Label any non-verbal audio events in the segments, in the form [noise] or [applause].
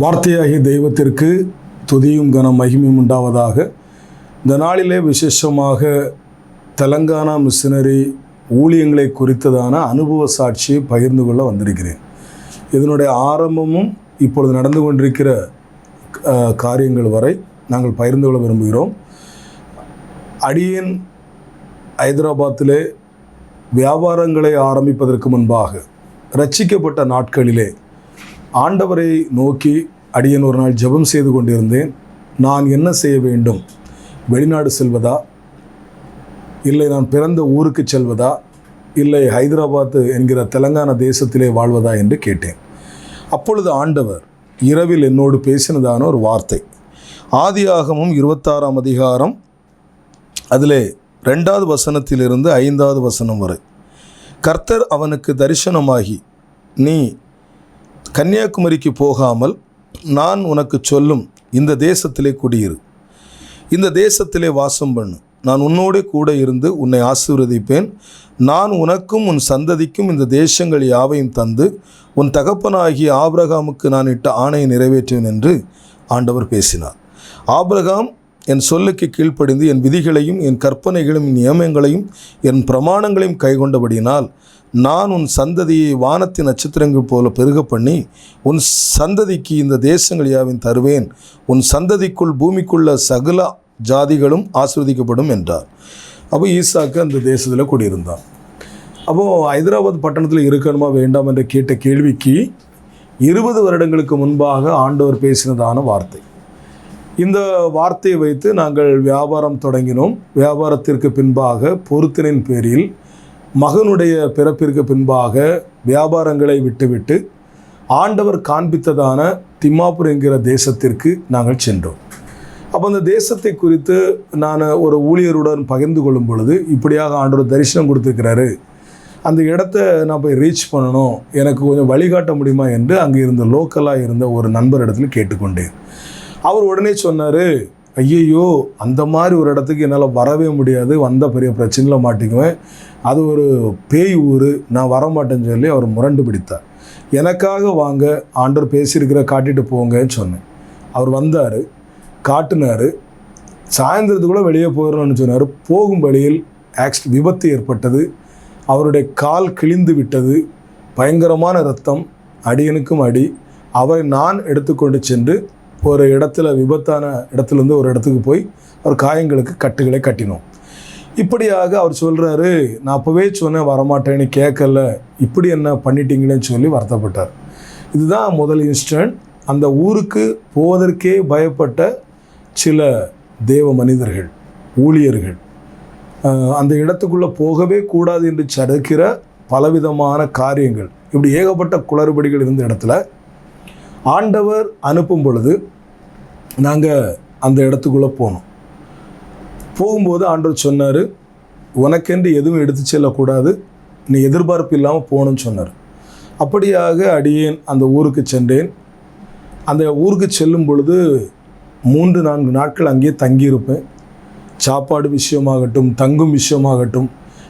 வார்த்தையாகிய தெய்வத்திற்கு துதியும் கனம் மகிமையும் உண்டாவதாக. இந்த நாளிலே விசேஷமாக தெலங்கானா மிஷினரி ஊழியங்களை குறித்ததான அனுபவ சாட்சியை பகிர்ந்து கொள்ள வந்திருக்கிறேன். இதனுடைய ஆரம்பமும் இப்பொழுது நடந்து கொண்டிருக்கிற காரியங்கள் வரை நாங்கள் பகிர்ந்து கொள்ள விரும்புகிறோம். அடியின் ஹைதராபாத்திலே வியாபாரங்களை ஆரம்பிப்பதற்கு முன்பாக ரட்சிக்கப்பட்ட நாட்களிலே ஆண்டவரை நோக்கி அடியன் ஒரு நாள் ஜெபம் செய்து கொண்டிருந்தேன். நான் என்ன செய்ய வேண்டும்? வெளிநாடு செல்வதா? இல்லை நான் பிறந்த ஊருக்கு செல்வதா? இல்லை ஹைதராபாத் என்கிற தெலங்கானா தேசத்திலே வாழ்வதா என்று கேட்டேன். அப்பொழுது ஆண்டவர் இரவில் என்னோடு பேசினதான ஒரு வார்த்தை. ஆதியாகமும் இருபத்தாறாம் அதிகாரம் அதிலே ரெண்டாவது வசனத்திலிருந்து ஐந்தாவது வசனம் வரை. கர்த்தர் அவனுக்கு தரிசனமாகி நீ கன்னியாகுமரிக்கு போகாமல் நான் உனக்கு சொல்லும் இந்த தேசத்திலே குடியிரு. இந்த தேசத்திலே வாசம் பண்ணு. நான் உன்னோடு கூட இருந்து உன்னை ஆசீர்வதிப்பேன். நான் உனக்கும் உன் சந்ததிக்கும் இந்த தேசங்கள் யாவையும் தந்து உன் தகப்பனாகிய ஆபிரகாமுக்கு நான் இட்ட ஆணையை நிறைவேற்றுவேன் என்று ஆண்டவர் பேசினார். ஆபிரகாம் என் சொல்லுக்கு கீழ்ப்படிந்து என் விதிகளையும் என் கற்பனைகளையும் நியமங்களையும் என் பிரமாணங்களையும் கைகொண்டபடியினால் நான் உன் சந்ததியை வானத்தின் நட்சத்திரங்கள் போல பெருக பண்ணி உன் சந்ததிக்கு இந்த தேசங்கள் யாவின் தருவேன். உன் சந்ததிக்குள் பூமிக்குள்ள சகல ஜாதிகளும் ஆஸ்வதிக்கப்படும் என்றார். அப்போ ஈசாக்கு அந்த தேசத்தில் குடியிருந்தான். அப்போது ஹைதராபாத் பட்டணத்தில் இருக்கணுமா வேண்டாம் என்று கேட்ட கேள்விக்கு இருபது வருடங்களுக்கு முன்பாக ஆண்டவர் பேசினதான வார்த்தை. இந்த வார்த்தையை வைத்து நாங்கள் வியாபாரம் தொடங்கினோம். வியாபாரத்திற்கு பின்பாக பொருத்தினின் பேரில் மகனுடைய பிறப்பிற்கு பின்பாக வியாபாரங்களை விட்டுவிட்டு ஆண்டவர் காண்பித்ததான திம்மாப்பூர் என்கிற தேசத்திற்கு நாங்கள் சென்றோம். அப்போ அந்த தேசத்தை குறித்து நான் ஒரு ஊழியருடன் பகிர்ந்து கொள்ளும் பொழுது இப்படியாக ஆண்டவர் தரிசனம் கொடுத்துருக்கிறாரு. அந்த இடத்த நான் போய் ரீச் பண்ணணும் எனக்கு கொஞ்சம் வழிகாட்ட முடியுமா என்று அங்கே இருந்த லோக்கலாக இருந்த ஒரு நண்பர் இடத்துல கேட்டுக்கொண்டேன். அவர் உடனே சொன்னார் ஐயையோ அந்த மாதிரி ஒரு இடத்துக்கு என்னால் வரவே முடியாது. வந்த பெரிய பிரச்சனையில் மாட்டிக்குவேன். அது ஒரு பேய் ஊர். நான் வரமாட்டேன்னு சொல்லி அவர் முரண்டு பிடித்தார். எனக்காக வாங்க ஆண்டவர் பேசியிருக்கிற காட்டிட்டு போங்கன்னு சொன்னேன். அவர் வந்தார் காட்டினார். சாயந்தரத்துக்குள்ளே வெளியே போயிடணும்னு சொன்னார். போகும் வழியில் ஆக்ஸ் விபத்து ஏற்பட்டது. அவருடைய கால் கிழிந்து விட்டது. பயங்கரமான ரத்தம் அடியனுக்கும் அடி. அவரை நான் எடுத்துக்கொண்டு சென்று ஒரு இடத்துல விபத்தான இடத்துலேருந்து ஒரு இடத்துக்கு போய் அவர் காயங்களுக்கு கட்டுகளை கட்டினோம். இப்படியாக அவர் சொல்கிறாரு நான் அப்போவே சொன்னேன் வரமாட்டேன்னு கேட்கல. இப்படி என்ன பண்ணிட்டீங்களேன்னு சொல்லி வருத்தப்பட்டார். இதுதான் முதல் இன்ஸ்டன்ட். அந்த ஊருக்கு போவதற்கே பயப்பட்ட சில தேவ மனிதர்கள் ஊழியர்கள். அந்த இடத்துக்குள்ளே போகவே கூடாது என்று சறுக்கிற பலவிதமான காரியங்கள். இப்படி ஏகப்பட்ட குளறுபடிகள் இருந்த இடத்துல ஆண்டவர் அனுப்பும் பொழுது நாங்கள் அந்த இடத்துக்குள்ளே போனோம். போகும்போது ஆண்டவர் சொன்னார் உனக்கென்று எதுவும் எடுத்து செல்லக்கூடாது. நீ எதிர்பார்ப்பு இல்லாமல் போகணும்னு சொன்னார். அப்படியாக அடியேன் அந்த ஊருக்கு சென்றேன். அந்த ஊருக்கு செல்லும் பொழுது மூன்று நான்கு நாட்கள் அங்கேயே தங்கியிருப்பேன். சாப்பாடு விஷயமாகட்டும் தங்கும் விஷயமாகட்டும்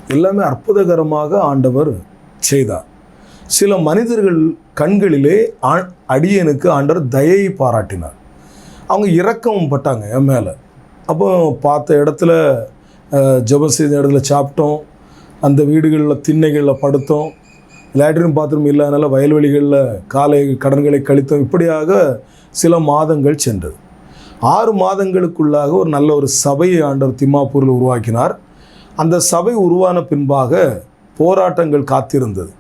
எல்லாமே அற்புதகரமாக ஆண்டவர் செய்தார். சில மனிதர்கள் கண்களிலே ஆ- அடியனுக்கு ஆண்டவர் தயையை பாராட்டினார். அவங்க இரக்கமும் பட்டாங்க என் மேலே. அப்போ பார்த்த இடத்துல ஜபம் ஜெபம் செய்த இடத்துல சாப்பிட்டோம். அந்த வீடுகளில் திண்ணைகளில் படுத்தோம். லேட்ரின் பாத்ரூம் இல்லாதனால வயல்வெளிகளில் காலை கடன்களை கழித்தோம். இப்படியாக சில மாதங்கள் சென்றது. ஆறு மாதங்களுக்குள்ளாக ஒரு நல்ல ஒரு சபையை ஆண்டவர் திம்மாப்பூரில் உருவாக்கினார். அந்த சபை உருவான பின்பாக போராட்டங்கள் காத்திருந்தது.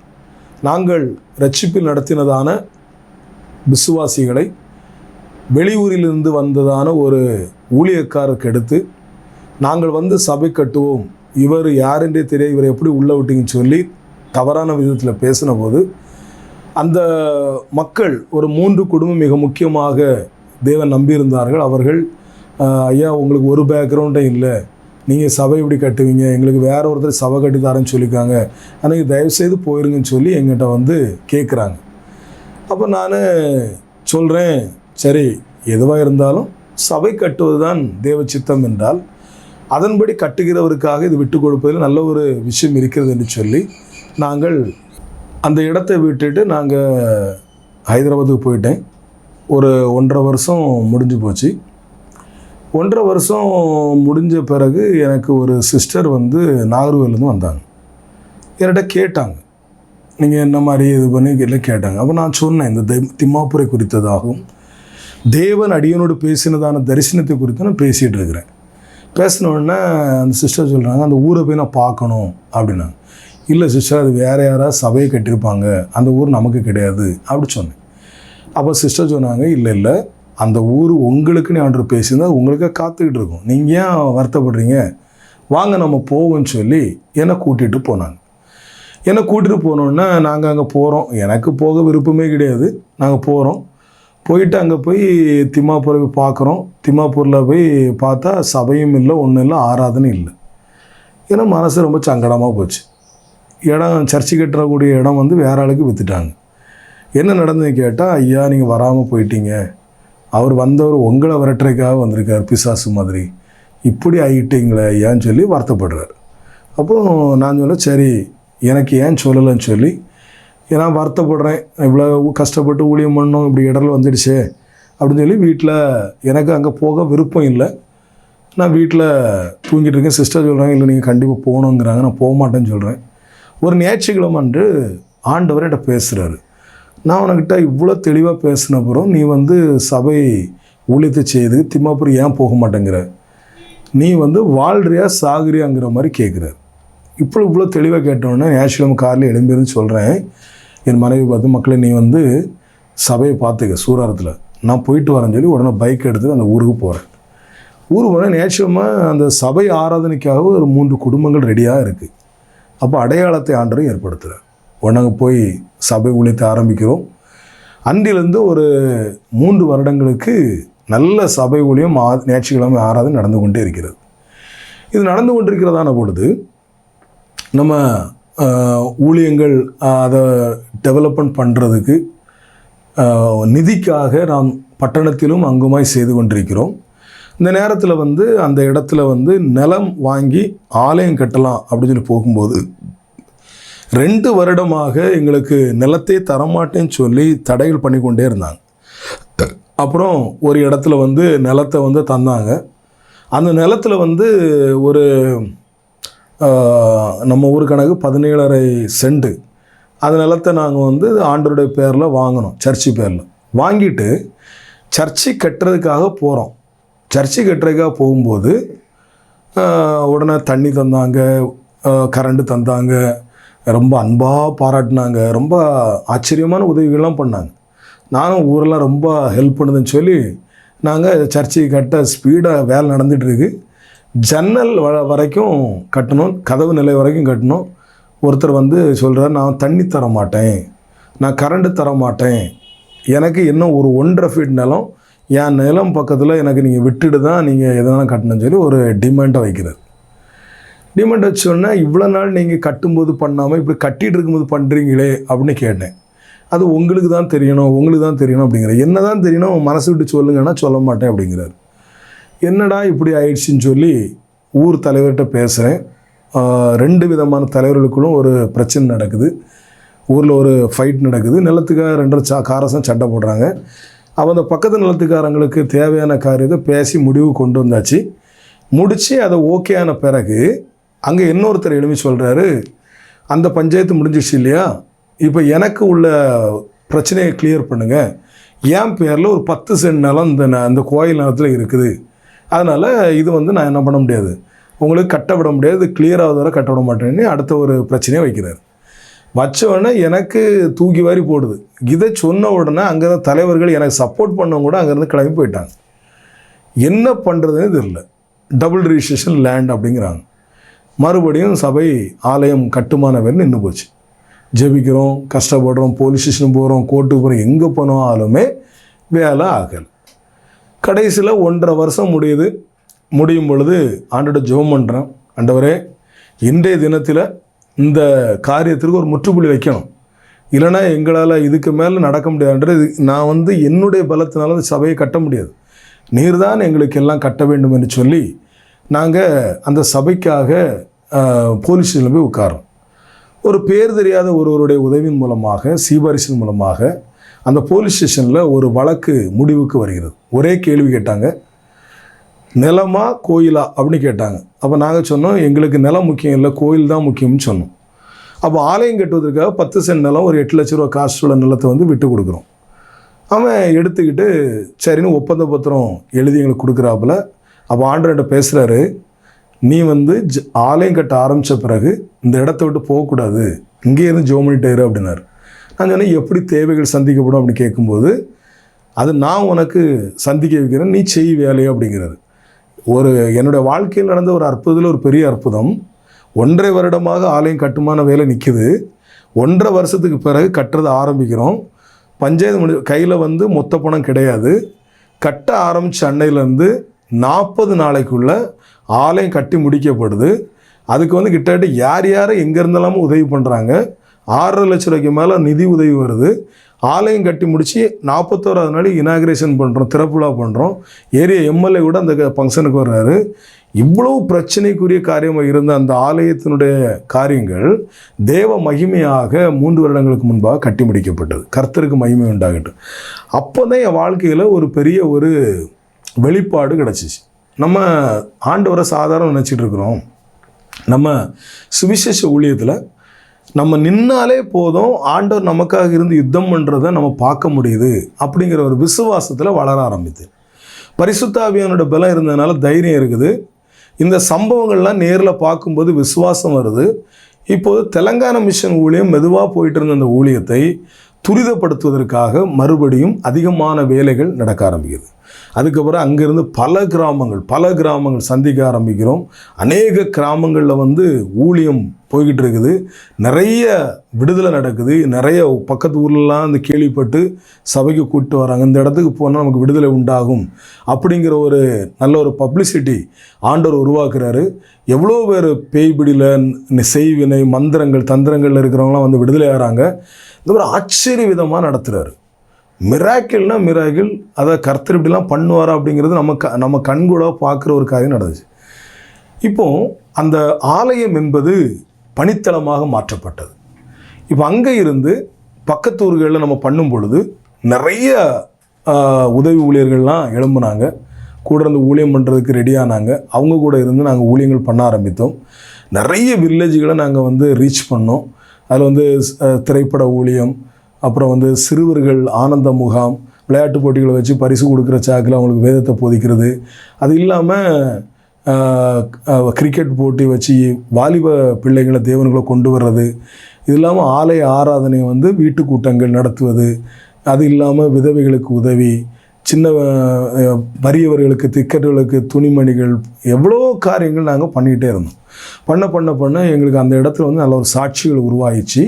நாங்கள் ரட்சிப்பில் நடத்தினதான விசுவாசிகளை வெளியூரிலிருந்து வந்ததான ஒரு ஊழியக்காரருக்கு எடுத்து நாங்கள் வந்து சபை கட்டுவோம். இவர் யாருன்றே தெரிய இவரை எப்படி உள்ளே விட்டீங்கன்னு சொல்லி தவறான விதத்தில் பேசின போது அந்த மக்கள் ஒரு மூன்று குடும்பம் மிக முக்கியமாக தேவன் நம்பியிருந்தார்கள். அவர்கள் ஐயா உங்களுக்கு ஒரு பேக்ரவுண்டே இல்லை. நீங்கள் சபை இப்படி கட்டுவீங்க. எங்களுக்கு வேற ஒருத்தர் சபை கட்டி தரேன்னு சொல்லியிருக்காங்க. ஆனால் தயவுசெய்து போயிருங்கன்னு சொல்லி எங்கிட்ட வந்து கேட்குறாங்க அப்போ நான் சொல்கிறேன் சரி எதுவாக இருந்தாலும் சபை கட்டுவது தான் தேவ சித்தம் என்றால் அதன்படி கட்டுகிறவருக்காக இது விட்டு கொடுப்பதில் நல்ல ஒரு விஷயம் இருக்கிறது என்று சொல்லி நாங்கள் அந்த இடத்தை விட்டுட்டு நாங்கள் ஹைதராபாத்துக்கு போயிட்டேன். ஒரு ஒன்றரை வருஷம் முடிஞ்சு போச்சு. ஒன்றரை வருஷம் முடிஞ்ச பிறகு எனக்கு ஒரு சிஸ்டர் வந்து நாகர்கோவிலேருந்து வந்தாங்க. என்கிட்ட கேட்டாங்க. நீங்கள் என்ன மாதிரி இது பண்ணி? கேட்டாங்க. அப்போ நான் சொன்னேன் இந்த தெய்- திம்மாப்புரை குறித்ததாகவும் தேவன் அடியனோடு பேசினதான தரிசனத்தை குறித்து நான் பேசிகிட்டு இருக்கிறேன். பேசினோடனே அந்த சிஸ்டர் சொல்கிறாங்க அந்த ஊரை போய் நான் பார்க்கணும் அப்படின்னாங்க. இல்லை சிஸ்டர் அது வேறு யாராவது சபையை கட்டியிருப்பாங்க. அந்த ஊர் நமக்கு கிடையாது அப்படி சொன்னேன். அப்போ சிஸ்டர் சொன்னாங்க இல்லை இல்லை. அந்த ஊர் உங்களுக்குன்னு ஆண்டு பேசியிருந்தா உங்களுக்கே காத்துக்கிட்டு இருக்கும். நீங்கள் ஏன் வருத்தப்படுறீங்க? வாங்க நம்ம போவோம்னு சொல்லி என்னை கூட்டிகிட்டு போனாங்க. என்னை கூட்டிகிட்டு போனோன்னே நாங்கள் அங்கே போகிறோம் எனக்கு போக விருப்பமே கிடையாது. நாங்கள் போகிறோம் போயிட்டு அங்கே போய் திம்மாப்பூரை பார்க்குறோம். திம்மாப்பூரில் போய் பார்த்தா சபையும் இல்லை ஒன்றும் இல்லை ஆராதனை இல்லை. ஏன்னா மனசு ரொம்ப சங்கடமாக போச்சு. இடம் சர்ச்சு கட்டுறக்கூடிய இடம் வந்து வேற ஆளுக்கு விற்றுட்டாங்க என்ன நடந்ததுன்னு கேட்டால் ஐயா நீங்கள் வராமல் போயிட்டீங்க. அவர் வந்தவர் உங்களை விரட்டுறதுக்காக வந்திருக்கார் பிசாசு மாதிரி. இப்படி ஆகிட்டீங்களே ஐயான்னு சொல்லி வருத்தப்படுறார். அப்போ நான் சொன்னேன் சரி எனக்கு ஏன் சொல்லலைன்னு சொல்லி ஏன்னா வருத்தப்படுறேன். இவ்வளோ கஷ்டப்பட்டு ஊழியம் பண்ணோம் இப்படி இடர்ல வந்துடுச்சே அப்படின்னு சொல்லி வீட்டில் எனக்கு அங்கே போக விருப்பம் இல்லை. நான் வீட்டில் தூங்கிட்டு இருக்கேன். சிஸ்டர் சொல்கிறாங்க இல்லை நீங்கள் கண்டிப்பாக போகணுங்கிறாங்க. நான் போக மாட்டேன்னு சொல்கிறேன் ஒரு ஞாயிற்றுக்கிழமை அன்று ஆண்டவர் என்கிட்ட பேசுகிறாரு நான் உனக்கிட்ட இவ்வளோ தெளிவாக பேசின அப்புறம் நீ வந்து சபை ஊழியத்தை செய்து திம்மாப்பூர் ஏன் போக மாட்டேங்கிற நீ வந்து வாழ்றியா சாகுறியாங்கிற மாதிரி கேட்குறாரு இப்போ இவ்வளோ தெளிவாக கேட்டோன்னே ஞாயிற்றுக்கிழமை கார்லேயே எழும்பிருந்து சொல்கிறேன் என் மனைவி பார்த்து மக்களை நீ வந்து சபையை பார்த்துக்க சூறாரத்தில். நான் போயிட்டு வரேன்னு சொல்லி உடனே பைக் எடுத்து அந்த ஊருக்கு போகிறேன் ஊருக்கு போனால் ஞாயிற்றுக்கிழமை அந்த சபை ஆராதனைக்காக ஒரு மூன்று குடும்பங்கள் ரெடியாக இருக்குது அப்போ அடையாளத்தை ஆண்டரும் ஏற்படுத்துகிறார் உடனே போய் சபை உழைத்து ஆரம்பிக்கிறோம். அன்றிலிருந்து ஒரு மூன்று வருடங்களுக்கு நல்ல சபை ஊழியம் ஆ ஞாயிற்றுக்கிழமை ஆராதனை நடந்து கொண்டே இருக்கிறது. இது நடந்து கொண்டிருக்கிறதான பொழுது நம்ம ஊழியங்கள் அதை டெவலப்மெண்ட் பண்ணுறதுக்கு நிதிக்காக நாம் பட்டணத்திலும் அங்குமாய் செய்து கொண்டிருக்கிறோம். இந்த நேரத்தில் வந்து அந்த இடத்துல வந்து நிலம் வாங்கி ஆலயம் கட்டலாம் அப்படின்னு சொல்லி போகும்போது ரெண்டு வருடமாக எங்களுக்கு நிலத்தை தரமாட்டேன்னு சொல்லி தடைகள் பண்ணி கொண்டே இருந்தாங்க. அப்புறம் ஒரு இடத்துல வந்து நிலத்தை வந்து தந்தாங்க. அந்த நிலத்தில் வந்து ஒரு நம்ம ஊர் கணக்கு பதினேழரை செண்டு அந்த நிலத்தை நாங்கள் வந்து ஆண்டருடைய பேரில் வாங்கினோம் சர்ச்சு பேரில். வாங்கிட்டு சர்ச்சு கட்டுறதுக்காக போகிறோம் சர்ச்சு கட்டுறதுக்காக போகும்போது உடனே தண்ணி தந்தாங்க கரண்ட்டு தந்தாங்க ரொம்ப அன்பாக பாராட்டினாங்க ரொம்ப ஆச்சரியமான உதவிகள்லாம் பண்ணாங்க. நானும் ஊரெல்லாம் ரொம்ப ஹெல்ப் பண்ணுதுன்னு சொல்லி நாங்கள் சர்ச்சை கட்ட ஸ்பீடாக வேலை நடந்துகிட்ருக்கு ஜன்னல் வ வரைக்கும் கட்டணும் கதவு நிலை வரைக்கும் கட்டணும். ஒருத்தர் வந்து சொல்கிறார் நான் தண்ணி தர மாட்டேன். நான் கரண்ட்டு தர மாட்டேன். எனக்கு இன்னும் ஒரு ஒன்றரை ஃபீட் நிலம் என் நிலம் பக்கத்தில் எனக்கு நீங்கள் விட்டுட்டு தான் நீங்கள் எதனால் கட்டணும்னு சொல்லி ஒரு டிமாண்டை வைக்கிறார். டிமாண்ட் வச்சோன்னா இவ்வளோ நாள் நீங்கள் கட்டும்போது பண்ணாமல் இப்படி கட்டிகிட்டு இருக்கும்போது பண்ணுறீங்களே அப்படின்னு கேட்டேன். அது உங்களுக்கு தான் தெரியணும் உங்களுக்கு தான் தெரியணும் அப்படிங்கிற என்ன தான் தெரியணும் மனசு விட்டு சொல்லுங்கன்னா சொல்ல மாட்டேன் அப்படிங்கிறார். என்னடா இப்படி ஆயிடுச்சுன்னு சொல்லி ஊர் தலைவர்கிட்ட பேசுகிறேன் ரெண்டு விதமான தலைவர்களுக்குள்ளும் ஒரு பிரச்சனை நடக்குது. ஊரில் ஒரு ஃபைட் நடக்குது. நிலத்துக்காக ரெண்டரை சா காரசம் சண்டை போடுறாங்க. அவங்க அந்த பக்கத்து நிலத்துக்காரங்களுக்கு தேவையான காரியத்தை பேசி முடிவு கொண்டு வந்தாச்சு. முடித்து அதை ஓகேயான பிறகு அங்கே இன்னொருத்தர் எழுப்பி சொல்கிறாரு அந்த பஞ்சாயத்து முடிஞ்சிடுச்சு இல்லையா? இப்போ எனக்கு உள்ள பிரச்சனையை கிளியர் பண்ணுங்கள் என் பேரில் ஒரு பத்து சென்ட் நிலம் இந்த ந- கோயில் நிலத்தில் இருக்குது. அதனால் இது வந்து நான் என்ன பண்ண முடியாது? உங்களுக்கு கட்ட விட முடியாது கிளியர் வரை கட்ட விட மாட்டேன்னு அடுத்த ஒரு பிரச்சனையை வைக்கிறார். வச்ச எனக்கு தூக்கி வாரி போடுது. இதை சொன்ன உடனே அங்கே தலைவர்கள் எனக்கு சப்போர்ட் பண்ணவங்க கூட அங்கேருந்து கிளம்பி போயிட்டாங்க. என்ன பண்ணுறதுன்னு தெரியல. டபுள் ரிஜிஸ்ட்ரேஷன் லேண்ட் அப்படிங்கிறாங்க. மறுபடியும் சபை ஆலயம் கட்டுமான வேறு நின்று போச்சு. ஜெபிக்கிறோம் கஷ்டப்படுறோம் போலீஸ் ஸ்டேஷன் போகிறோம் கோர்ட்டுக்கு போகிறோம் எங்கே போனாலுமே வேலை ஆகலை. கடைசியில் ஒன்றரை வருஷம் முடியுது. முடியும் பொழுது ஆண்டோட ஜெபம் பண்ணுறேன் ஆண்டவரே இன்றைய தினத்தில் இந்த காரியத்திற்கு ஒரு முற்றுப்புள்ளி வைக்கணும். இல்லைன்னா எங்களால் இதுக்கு மேலே நடக்க முடியாதுன்றது நான் வந்து என்னுடைய பலத்தினால அந்த சபையை கட்ட முடியாது. நீர்தான் எங்களுக்கு எல்லாம் கட்ட வேண்டும் என்று சொல்லி நாங்கள் அந்த சபைக்காக போலீஸ் ஸ்டேஷனில் போய் உட்காரோம் ஒரு பேர் தெரியாத ஒருவருடைய உதவியின் மூலமாக சீபாரிசின் மூலமாக அந்த போலீஸ் ஸ்டேஷனில் ஒரு வழக்கு முடிவுக்கு வருகிறது. ஒரே கேள்வி கேட்டாங்க. நிலமா கோயிலா அப்படின்னு கேட்டாங்க. அப்போ நாங்கள் சொன்னோம் எங்களுக்கு நிலம் முக்கியம் இல்லை கோயில் தான் முக்கியம்னு சொன்னோம். அப்போ ஆலயம் கட்டுவதற்காக பத்து சென்ட் நிலம் ஒரு எட்டு லட்ச ரூபா காசு உள்ள நிலத்தை வந்து விட்டு கொடுக்குறோம். அவன் எடுத்துக்கிட்டு சரின்னு ஒப்பந்த பத்திரம் எழுதி எங்களுக்கு கொடுக்குறாப்புல. அப்போ ஆண்டர்கிட்ட பேசுகிறாரு நீ வந்து ஜ- ஆலயம் கட்ட ஆரம்பித்த பிறகு இந்த இடத்த விட்டு போகக்கூடாது. இங்கே இருந்து ஜோ பண்ணிட்டேரு அப்படின்னாரு. நான் சொன்னேன் எப்படி தேவைகள் சந்திக்கப்படும் அப்படின்னு கேட்கும்போது அது நான் உனக்கு சந்திக்க வைக்கிறேன் நீ செய் வேலையோ அப்படிங்கிறது ஒரு என்னுடைய வாழ்க்கையில் நடந்த ஒரு அற்புதத்தில் ஒரு பெரிய அற்புதம். ஒன்றரை வருடமாக ஆலயம் கட்டுமான வேலை நிற்கிது ஒன்றரை வருஷத்துக்கு பிறகு கட்டுறதை ஆரம்பிக்கிறோம். பஞ்சாயத்து முடி கையில் வந்து மொத்த பணம் கிடையாது. கட்ட ஆரம்பித்த அன்னையிலேருந்து நாற்பது நாளைக்குள்ள ஆலயம் கட்டி முடிக்கப்படுது. அதுக்கு வந்து கிட்டத்தட்ட யார் யார் எங்கே இருந்தாலும் உதவி பண்ணுறாங்க ஆறரை லட்ச ரூபாய்க்கு மேலே நிதி உதவி வருது. ஆலயம் கட்டி முடித்து நாற்பத்தோராது நாள் இனாகிரேஷன் பண்ணுறோம் திறப்புலா பண்ணுறோம் ஏரியா எம்எல்ஏ கூட அந்த ஃபங்க்ஷனுக்கு வர்றாரு. இவ்வளவு பிரச்சனைக்குரிய காரியமாக இருந்த அந்த ஆலயத்தினுடைய காரியங்கள் தேவ மகிமையாக மூன்று வருடங்களுக்கு முன்பாக கட்டி முடிக்கப்பட்டது. கர்த்தருக்கு மகிமை உண்டாகட்டும். அப்போ தான் என் வாழ்க்கையில் ஒரு பெரிய ஒரு வெளிப்பாடு கிடச்சிச்சு. நம்ம ஆண்டவரை சாதாரணம் நினச்சிட்டு இருக்கிறோம். நம்ம சுவிசேஷ ஊழியத்தில் நம்ம நின்னாலே போதும் ஆண்டவர் நமக்காக இருந்து யுத்தம் பண்ணுறதை நம்ம பார்க்க முடியுது அப்படிங்கிற ஒரு விசுவாசத்தில் வளர ஆரம்பித்து. பரிசுத்தாவியானோட பலம் இருந்ததுனால தைரியம் இருக்குது. இந்த சம்பவங்கள்லாம் நேரில் பார்க்கும்போது விசுவாசம் வருது. இப்போது தெலங்கானா மிஷன் ஊழியம் மெதுவாக போயிட்டு இருந்த அந்த ஊழியத்தை துரிதப்படுத்துவதற்காக மறுபடியும் அதிகமான வேலைகள் நடக்க ஆரம்பிக்குது. அதுக்கப்புறம் அங்கேருந்து பல கிராமங்கள் பல கிராமங்கள் சந்திக்க ஆரம்பிக்கிறோம். அநேக கிராமங்களில் வந்து ஊழியம் போய்கிட்டு இருக்குது. நிறைய விடுதலை நடக்குது. நிறைய பக்கத்து ஊர்லலாம் இந்த கேள்விப்பட்டு சபைக்கு கூப்பிட்டு வராங்க. இந்த இடத்துக்கு போனால் நமக்கு விடுதலை உண்டாகும். அப்படிங்கிற ஒரு நல்ல ஒரு பப்ளிசிட்டி ஆண்டவர் உருவாக்குறாரு. எவ்வளோ பேர் பேய்பிடியில் செய்வினை மந்திரங்கள் தந்திரங்களில் இருக்கிறவங்களாம் வந்து விடுதலை ஆகிறாங்க. இந்த ஒரு ஆச்சரிய விதமாக நடத்துகிறாரு மிராக்கிள்னா மிராக்கிள் அதை கர்த்தர் இப்படிலாம் பண்ணுவாரா அப்படிங்கிறது நம்ம க நம்ம கண்கூட பார்க்குற ஒரு காரியம் நடந்துச்சு. இப்போ அந்த ஆலயம் என்பது பணித்தளமாக மாற்றப்பட்டது. இப்போ அங்கே இருந்து பக்கத்து ஊர்களில் நம்ம பண்ணும் பொழுது நிறைய உதவி ஊழியர்கள்லாம் எழும்புனாங்க. கூட இருந்து ஊழியம் பண்ணுறதுக்கு ரெடியானாங்க அவங்க கூட இருந்து நாங்கள் ஊழியங்கள் பண்ண ஆரம்பித்தோம். நிறைய வில்லேஜுகளை நாங்கள் வந்து ரீச் பண்ணோம். அதில் வந்து திரைப்பட ஊழியம் அப்புறம் வந்து சிறுவர்கள் ஆனந்த முகாம் விளையாட்டு போட்டிகளை வச்சு பரிசு கொடுக்குற சாக்கில் அவங்களுக்கு வேதத்தை போதிக்கிறது. அது இல்லாமல் கிரிக்கெட் போட்டி வச்சு வாலிப பிள்ளைகளை தேவன்களை கொண்டு வர்றது. இது இல்லாமல் ஆலய ஆராதனை வந்து வீட்டு கூட்டங்கள் நடத்துவது. அது இல்லாமல் விதவைகளுக்கு உதவி சின்ன பரியவர்களுக்கு வறியவர்களுக்கு திக்கர்களுக்கு துணிமணிகள் எவ்வளோ காரியங்கள் நாங்கள் பண்ணிக்கிட்டே இருந்தோம். பண்ண பண்ண பண்ண எங்களுக்கு அந்த இடத்துல வந்து நல்ல ஒரு சாட்சிகள் உருவாயிச்சு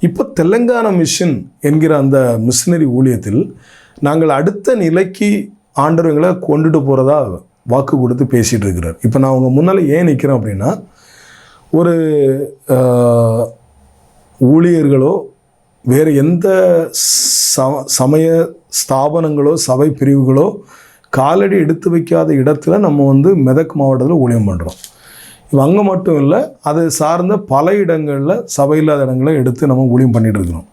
இப்போ தெலங்கானா மிஷன் என்கிற அந்த மிஷினரி ஊழியத்தில் நாங்கள் அடுத்த நிலைக்கு ஆண்டவங்களை கொண்டுட்டு போகிறதா வாக்கு கொடுத்து பேசிகிட்டு இருக்கிறார். இப்போ நான் உங்கள் முன்னால் ஏன் நிற்கிறேன் அப்படின்னா ஒரு ஊழியர்களோ வேறு எந்த ச சமய ஸ்தாபனங்களோ சபை பிரிவுகளோ காலடி எடுத்து வைக்காத இடத்துல நம்ம வந்து மெதக் மாவட்டத்தில் ஊழியம் பண்ணுறோம் அங்கே மட்டும் இல்லை அது சார்ந்த பல இடங்களில் சபையில்லாத இடங்களை எடுத்து நம்ம ஊழியம் பண்ணிகிட்டு இருக்கிறோம்.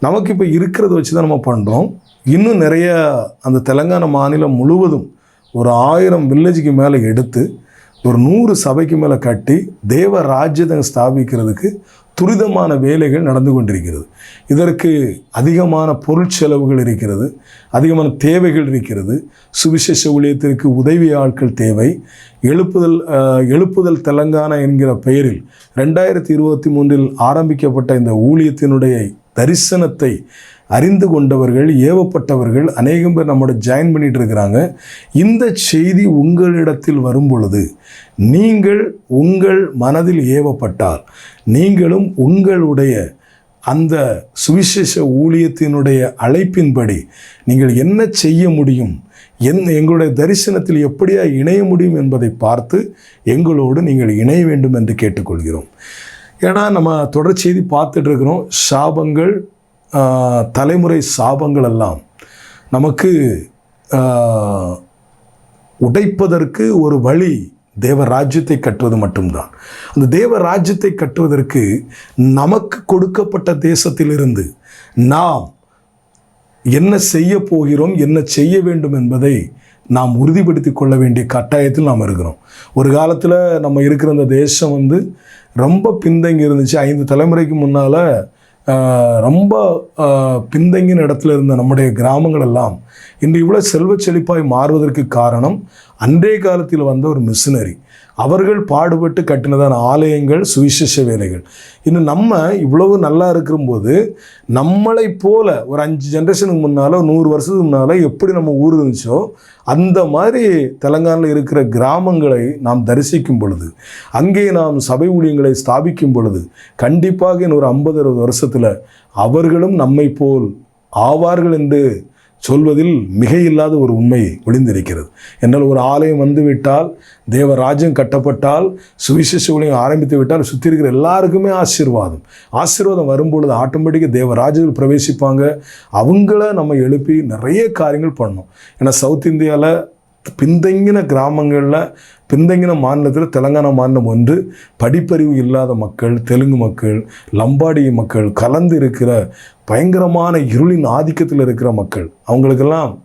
நமக்கு இப்போ இருக்கிறத வச்சு தான் நம்ம பண்ணுறோம் இன்னும் நிறைய அந்த தெலங்கானா மாநிலம் முழுவதும் ஒரு ஆயிரம் வில்லேஜுக்கு மேலே எடுத்து ஒரு நூறு சபைக்கு மேலே கட்டி தேவ ராஜ்யத்தை ஸ்தாபிக்கிறதுக்கு துரிதமான வேலைகள் நடந்து கொண்டிருக்கிறது. இதற்கு அதிகமான பொருட்செலவுகள் இருக்கிறது. அதிகமான தேவைகள் இருக்கிறது. சுவிசேஷ ஊழியத்திற்கு உதவி ஆட்கள் தேவை. எழுப்புதல் எழுப்புதல் தெலங்கானா என்கிற பெயரில் ரெண்டாயிரத்தி இருபத்தி மூன்றில் ஆரம்பிக்கப்பட்ட இந்த ஊழியத்தினுடைய தரிசனத்தை அறிந்து கொண்டவர்கள் ஏவப்பட்டவர்கள் அநேகம் பேர் நம்மளோட ஜாயின் பண்ணிட்டு இருக்கிறாங்க. இந்த செய்தி உங்களிடத்தில் வரும் பொழுது நீங்கள் உங்கள் மனதில் ஏவப்பட்டால் நீங்களும் உங்களுடைய அந்த சுவிசேஷ ஊழியத்தினுடைய அழைப்பின்படி நீங்கள் என்ன செய்ய முடியும்? என் எங்களுடைய தரிசனத்தில் எப்படியா இணைய முடியும் என்பதை பார்த்து எங்களோடு நீங்கள் இணைய வேண்டும் என்று கேட்டுக்கொள்கிறோம். ஏன்னா நம்ம தொடர் செய்தி பார்த்துட்டு இருக்கிறோம். சாபங்கள் தலைமுறை சாபங்கள் எல்லாம் நமக்கு உடைப்பதற்கு ஒரு வழி தேவ ராஜ்யத்தை கட்டுவது மட்டும்தான். அந்த தேவ ராஜ்யத்தை கட்டுவதற்கு நமக்கு கொடுக்கப்பட்ட தேசத்திலிருந்து நாம் என்ன செய்ய போகிறோம் என்ன செய்ய வேண்டும் என்பதை நாம் உறுதிப்படுத்தி கொள்ள வேண்டிய கட்டாயத்தில் நாம் இருக்கிறோம். ஒரு காலத்தில் நம்ம இருக்கிற அந்த தேசம் வந்து ரொம்ப பின்தங்கி இருந்துச்சு ஐந்து தலைமுறைக்கு முன்னால் ரொம்ப பின்தங்கின இடத்துல இருந்த நம்முடைய கிராமங்கள் எல்லாம் இன்று இவ்வளோ செல்வ செழிப்பாய் மாறுவதற்கு காரணம் அன்றைய காலத்தில் வந்த ஒரு மிஷினரி. அவர்கள் பாடுபட்டு கட்டினதான ஆலயங்கள் சுவிசேஷ வேலைகள். இன்னும் நம்ம இவ்வளவு நல்லா இருக்கும்போது நம்மளை போல ஒரு அஞ்சு ஜென்ரேஷனுக்கு முன்னால் நூறு வருஷத்துக்கு முன்னால் எப்படி நம்ம ஊர் இருந்துச்சோ அந்த மாதிரி தெலங்கானாவில் இருக்கிற கிராமங்களை நாம் தரிசிக்கும் பொழுது அங்கே நாம் சபை ஊழியங்களை ஸ்தாபிக்கும் பொழுது கண்டிப்பாக இன்னும் ஒரு ஐம்பது அறுபது வருஷத்தில் அவர்களும் நம்மை போல் ஆவார்கள் என்று சொல்வதில் மிகையில்லாத ஒரு உண்மை ஒளிந்திருக்கிறது. என்னால் ஒரு ஆலயம் வந்துவிட்டால் தேவராஜ்யம் கட்டப்பட்டால் சுவிசேஷ ஊழியம் ஆரம்பித்து விட்டால் சுற்றி இருக்கிற எல்லாருக்குமே ஆசீர்வாதம். ஆசீர்வாதம் வரும்பொழுது ஆட்டோமேட்டிக்காக தேவராஜ்யத்தில் பிரவேசிப்பாங்க. அவங்கள நம்ம எழுப்பி நிறைய காரியங்கள் பண்ணோம் ஏன்னா சவுத் இந்தியாவில் பின்தங்கின கிராமங்களில் பின்தங்கின மாநிலத்தில் தெலங்கானா மாநிலம் ஒன்று படிப்பறிவு இல்லாத மக்கள் தெலுங்கு மக்கள் லம்பாடி மக்கள் கலந்து இருக்கிற பயங்கரமான இருளின் ஆதிக்கத்தில் இருக்கிற மக்கள். அவங்களுக்கெல்லாம்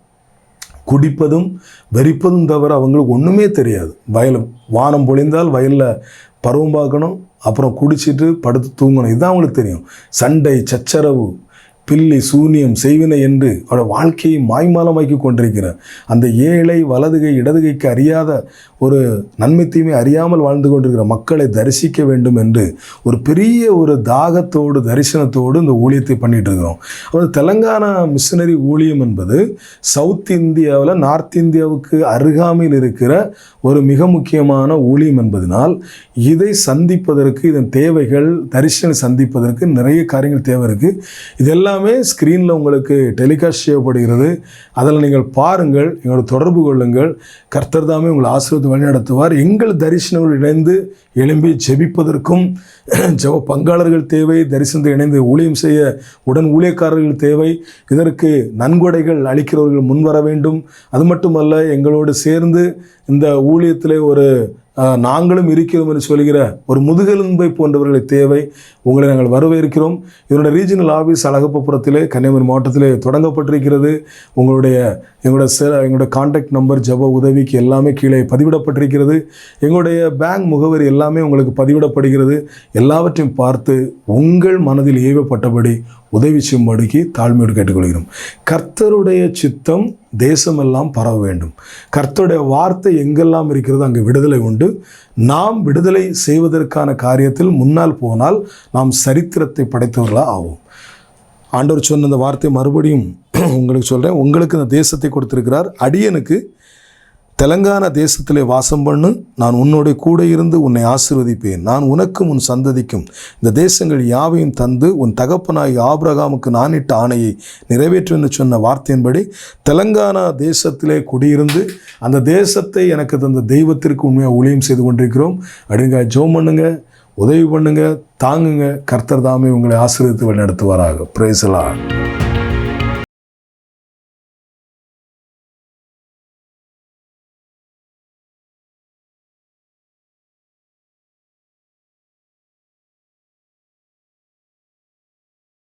குடிப்பதும் வெறிப்பதும் தவிர அவங்களுக்கு ஒன்றுமே தெரியாது. வயல் வானம் பொழிந்தால் வயலில் பருவம் பார்க்கணும் அப்புறம் குடிச்சிட்டு படுத்து தூங்கணும். இதுதான் அவங்களுக்கு தெரியும். சண்டை சச்சரவு பில்லி சூனியம் செய்வினை என்று அவரோட வாழ்க்கையை மாய்மாலமாக்கி கொண்டிருக்கிற அந்த ஏழை வலதுகை இடதுகைக்கு அறியாத ஒரு நன்மை தீமை அறியாமல் வாழ்ந்து கொண்டிருக்கிற மக்களை தரிசிக்க வேண்டும் என்று ஒரு பெரிய ஒரு தாகத்தோடு தரிசனத்தோடு இந்த ஊழியத்தை பண்ணிகிட்டு இருக்கிறோம். அவர் தெலங்கானா மிஷினரி ஊழியம் என்பது சவுத் இந்தியாவில் நார்த் இந்தியாவுக்கு அருகாமையில் இருக்கிற ஒரு மிக முக்கியமான ஊழியம் என்பதனால் இதை சந்திப்பதற்கு இதன் தேவைகள் தரிசனம் சந்திப்பதற்கு நிறைய காரியங்கள் தேவை இருக்குது இதெல்லாம் எல்லாமே ஸ்க்ரீனில் உங்களுக்கு டெலிகாஸ்ட் செய்யப்படுகிறது. அதில் நீங்கள் பாருங்கள் எங்களோட தொடர்பு கொள்ளுங்கள். கர்த்தர் தாமே உங்களை ஆசிரியத்தை வழிநடத்துவார். எங்கள் தரிசனங்கள் இணைந்து எழும்பி ஜெபிப்பதற்கும் [clears throat] ஜெப பங்காளர்கள் தேவை தரிசனத்தை இணைந்து ஊழியம் செய்ய உடன் ஊழியக்காரர்கள் தேவை. இதற்கு நன்கொடைகள் அளிக்கிறவர்கள் முன்வர வேண்டும். அது மட்டுமல்ல எங்களோடு சேர்ந்து இந்த ஊழியத்தில் ஒரு நாங்களும் இருக்கிறோம் என்று சொல்கிற ஒரு முதுகெலும்பை போன்றவர்களை தேவை உங்களை நாங்கள் வரவேற்கிறோம். இதனுடைய ரீஜனல் ஆஃபீஸ் அழகப்பபுரத்திலே கன்னியாகுமரி மாவட்டத்திலே தொடங்கப்பட்டிருக்கிறது. உங்களுடைய எங்களுடைய செ எங்களுடைய காண்டாக்ட் நம்பர் ஜப உதவிக்கு எல்லாமே கீழே பதிவிடப்பட்டிருக்கிறது. எங்களுடைய பேங்க் முகவரி எல்லாமே உங்களுக்கு பதிவிடப்படுகிறது. எல்லாவற்றையும் பார்த்து உங்கள் மனதில் ஏவப்பட்டபடி உதவி செய்யும்படிக்கு தாழ்மையோடு கேட்டுக்கொள்கிறோம். கர்த்தருடைய சித்தம் தேசமெல்லாம் பரவ வேண்டும். கர்த்தருடைய வார்த்தை எங்கெல்லாம் இருக்கிறதோ அங்கே விடுதலை உண்டு. நாம் விடுதலை செய்வதற்கான காரியத்தில் முன்னால் போனால் நாம் சரித்திரத்தை படைத்தவர்களாக ஆவோம். ஆண்டவர் சொன்ன அந்த வார்த்தை மறுபடியும் [clears throat] உங்களுக்கு சொல்கிறேன் உங்களுக்கு இந்த தேசத்தை கொடுத்துருக்கிறார். அடியனுக்கு தெலங்கானா தேசத்திலே வாசம் பண்ணு நான் உன்னோட கூட இருந்து உன்னை ஆசிர்வதிப்பேன். நான் உனக்கும் உன் சந்ததிக்கும். இந்த தேசங்கள் யாவையும் தந்து உன் தகப்பனாய் ஆபிரகாமுக்கு நான் இட்ட ஆணையை நிறைவேற்றும் என்று சொன்ன வார்த்தையின்படி தெலங்கானா தேசத்திலே குடியிருந்து அந்த தேசத்தை எனக்கு தந்த தெய்வத்திற்கு உண்மையாக ஊழியம் செய்து கொண்டிருக்கிறோம். அப்படிங்க ஜோம் பண்ணுங்க உதவி பண்ணுங்க தாங்குங்க. கர்த்தர் தாமே உங்களை ஆசீர்வதித்து வழிநடத்துவாராக. பிரேசலா